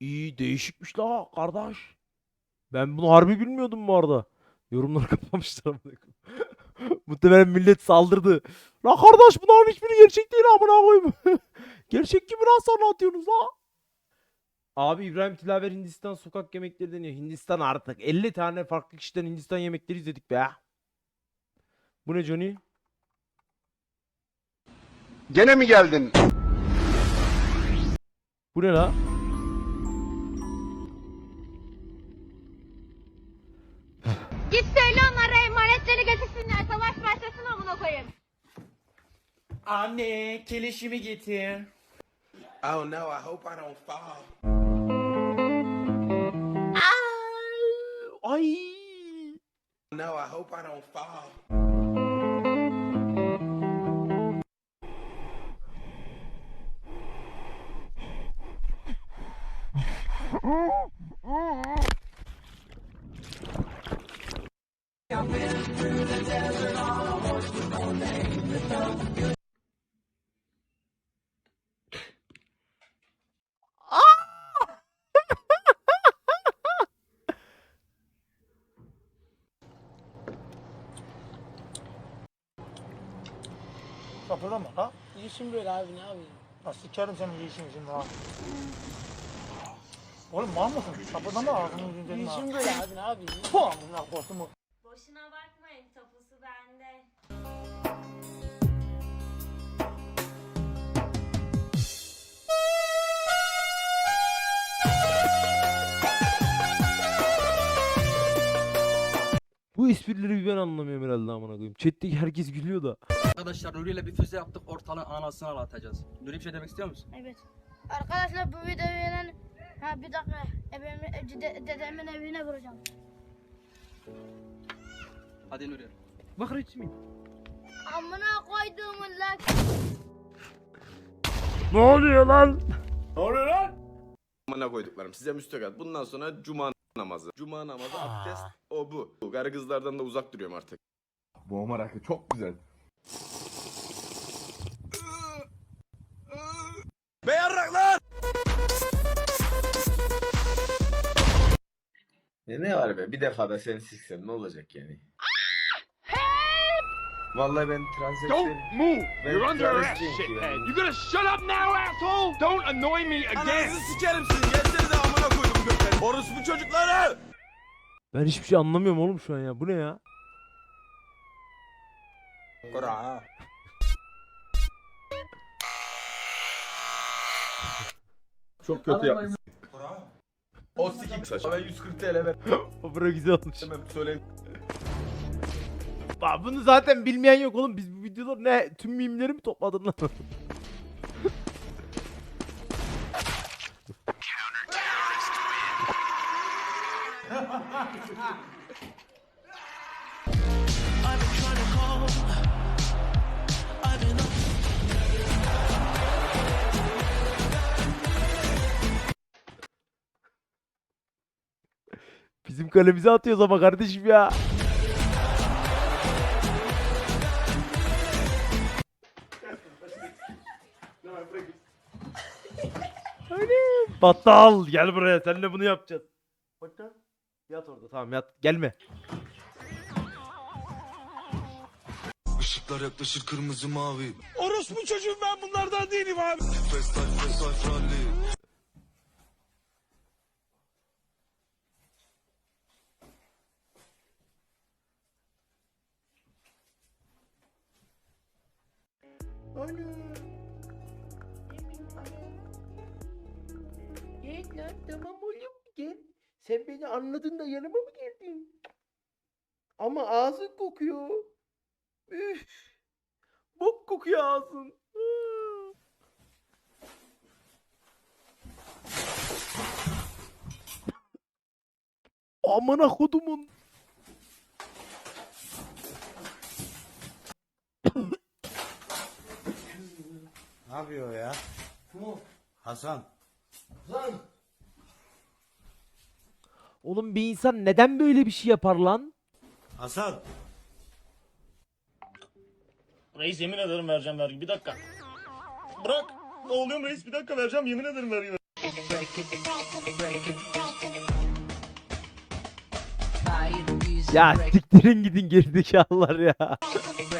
İyi değişikmiş la kardeş. Ben bunu harbi bilmiyordum bu arada. Yorumları kapamışlar. Muhtemelen millet saldırdı. La kardeş bunların hiçbiri gerçek değil amına koyayım. gerçek gibi nasıl anlatıyorsunuz la? Abi İbrahim Tilaver Hindistan sokak yemekleri deniyor. Hindistan artık. 50 tane farklı kişiden Hindistan yemekleri izledik be. Bu ne Johnny? Gene mi geldin? Bu ne la? Anne, keleşimi getir. Oh no, I hope I don't fall. Ay. No, I hope I don't fall. Kapıda mı ha? Yiyişim böyle abi ne yapayım? Ha sikerim senin yiyişini şimdi ha. Oğlum mal mısın? Kapıda mı ağzını ha? Yiyişim böyle abi ne yapayım? Puh amına kodumu. Bu esprileri bir ben anlamıyorum herhalde amına koyayım. Chat'teki herkes gülüyor da. Arkadaşlar Nuri ile bir füze yaptık ortalığın anasını ağlatacağız. Nuri bir şey demek istiyor musun? Evet. Arkadaşlar bu videoyu yenen... Ha bir dakika. Ebemin, de, dedemin evine vuracağım. Hadi Nuri. Bak resmi. Amına koyduğumun lan. Ne oluyor lan? Amına koyduklarım size müstakil. Bundan sonra cuma namazı. Cuma namazı abdest o bu. Bu Garı kızlardan da uzak duruyorum artık. Boğma rakı çok güzel. Beyarraklar! Ne, ne var be? Bir defa da seni siksem ne olacak yani? Vallahi ben transseksüelim. move! Ben You're under arrest, travestiyim ki shithead. You gonna shut up now, asshole? Don't annoy me again. Ananızı sikerim. Gelsenize amına koydum gökten. Orospu çocukları! Ben hiçbir şey anlamıyorum oğlum şu an ya. Bu ne ya? Kora. Çok kötü yapmışsın. O sikik saç. Ben 140 TL ver. O bura güzel olmuş. Hemen söyleyeyim. Aa, bunu zaten bilmeyen yok oğlum. Biz bu videolar ne? Tüm mimleri mi topladın lan? kalemize atıyoruz ama kardeşim ya. Battal gel buraya seninle bunu yapacağız. Battal. Yat orada tamam yat gelme. Işıklar yaklaşır kırmızı mavi Orospu çocuğum ben bunlardan değilim abi. Festal festal fralli Gel lan tamam oğlum gel. Sen beni anladın da yanıma mı geldin? Ama ağzın kokuyor. Üf. Bok kokuyor ağzın. Amına kodumun. Ne yapıyor ya? Hasan. Oğlum bir insan neden böyle bir şey yapar lan? Hasan. Reis yemin ederim vereceğim vergi. Bir dakika. Bırak. Ne oluyor reis? Bir dakika vereceğim. Yemin ederim vergi. Ya siktirin gidin gerizekalılar ya.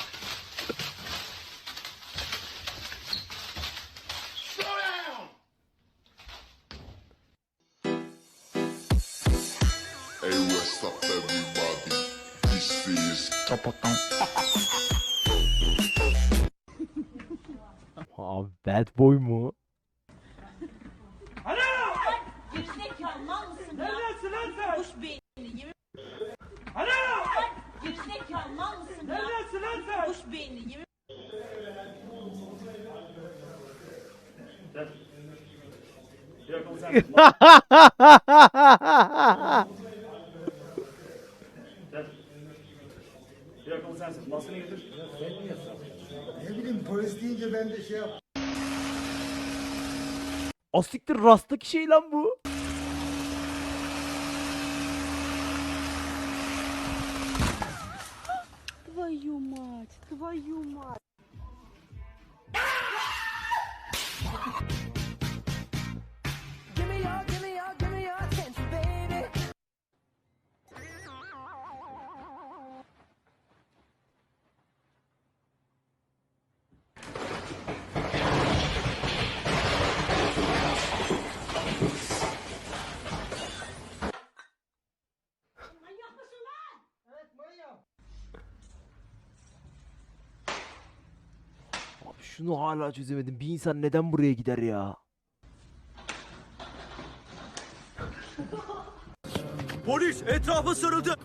İs Abi bad boy mu? Gerizekalı mal mısın ya? Neredesin lan sen? Kuş beyni yemin. Ana! Gerizekalı mal mısın ya? Neredesin lan sen? Kuş beyni yemin. Ne bileyim polis deyince ben de şey yap. Asiktir rastaki şey lan bu. Твою мать, твою мать. Şunu hala çözemedim. Bir insan neden buraya gider ya? Polis etrafa sarıldı.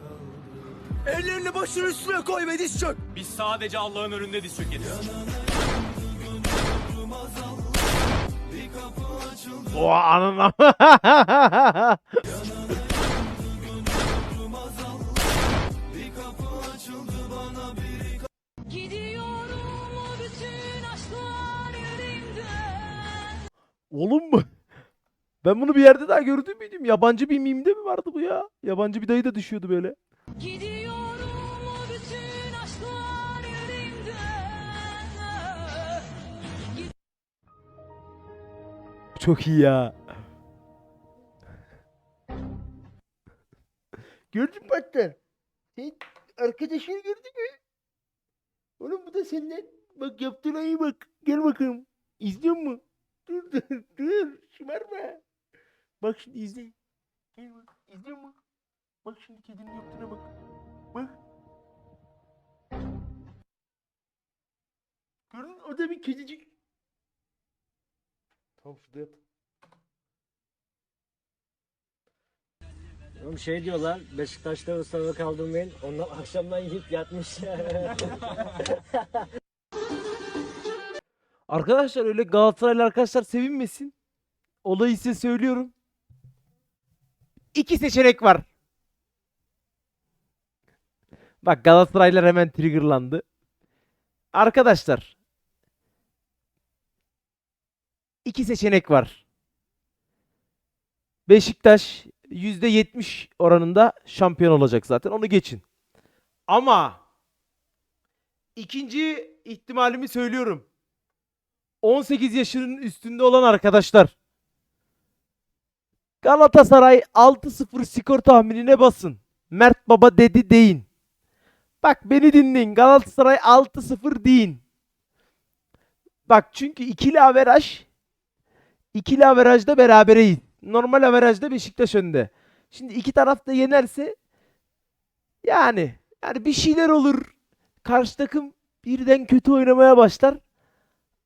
Ellerini başının üstüne koy ve diz çök. Biz sadece Allah'ın önünde diz çökeriz. O anına. Oğlum mu? Ben bunu bir yerde daha gördüm müydüm? Yabancı bir mimde mi vardı bu ya? Yabancı bir dayı da düşüyordu böyle. Gidiyorum o bütün aşklar yüreğimden. Çok iyi ya. Gördün mü Battal? Sen arkadaşını gördün mü? Oğlum bu da senden. Bak yaptığına iyi bak. Gel bakalım. İzliyor mu? Dur dur dur. Şımarma. Bak şimdi izle. Gel bak. İzliyor mu? Bak şimdi kedinin yaptığına bak. Bak. Gördün? O da bir kedicik. Tamam şurada yat. Oğlum şey diyorlar Beşiktaş'ta ısrarla kaldırmayın. Onlar akşamdan yiyip yatmış. Arkadaşlar öyle Galatasaraylı arkadaşlar sevinmesin. Olayı size söylüyorum. İki seçenek var. Bak Galatasaraylılar hemen triggerlandı. Arkadaşlar. iki seçenek var. Beşiktaş %70 oranında şampiyon olacak zaten. Onu geçin. Ama ikinci ihtimalimi söylüyorum. 18 yaşının üstünde olan arkadaşlar. Galatasaray 6-0 skor tahminine basın. Mert Baba dedi deyin. Bak beni dinleyin. Galatasaray 6-0 deyin. Bak çünkü ikili averaj ikili averajda berabereyiz. Normal averajda Beşiktaş önde. Şimdi iki taraf da yenerse yani yani bir şeyler olur. Karşı takım birden kötü oynamaya başlar.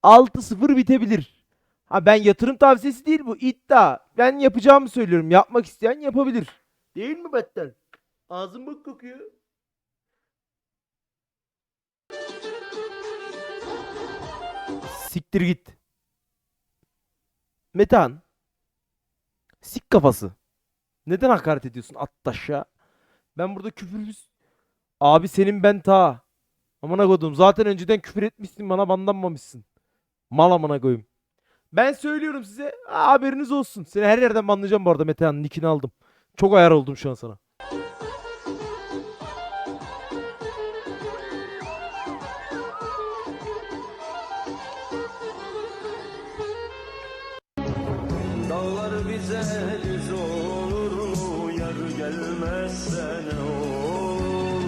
6-0 bitebilir. Ha ben yatırım tavsiyesi değil bu iddia. Ben yapacağımı söylüyorum. Yapmak isteyen yapabilir. Değil mi Battal? Ağzın bak kokuyor. Siktir git. Metan. Sik kafası. Neden hakaret ediyorsun at taşa? Ben burada küfürsüz. Abi senin ben ta. Amına koydum. Zaten önceden küfür etmişsin bana bandanmamışsın. Mal amına koyayım. Ben söylüyorum size. ha, haberiniz olsun. Seni her yerden banlayacağım bu arada Metehan'ın nickini aldım. Çok ayar oldum şu an sana. Dağlar bize düz olur mu yar gelmezse ne olur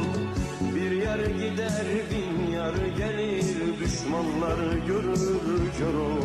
Bir yar gider bin yar gelir düşmanlar görür kör olur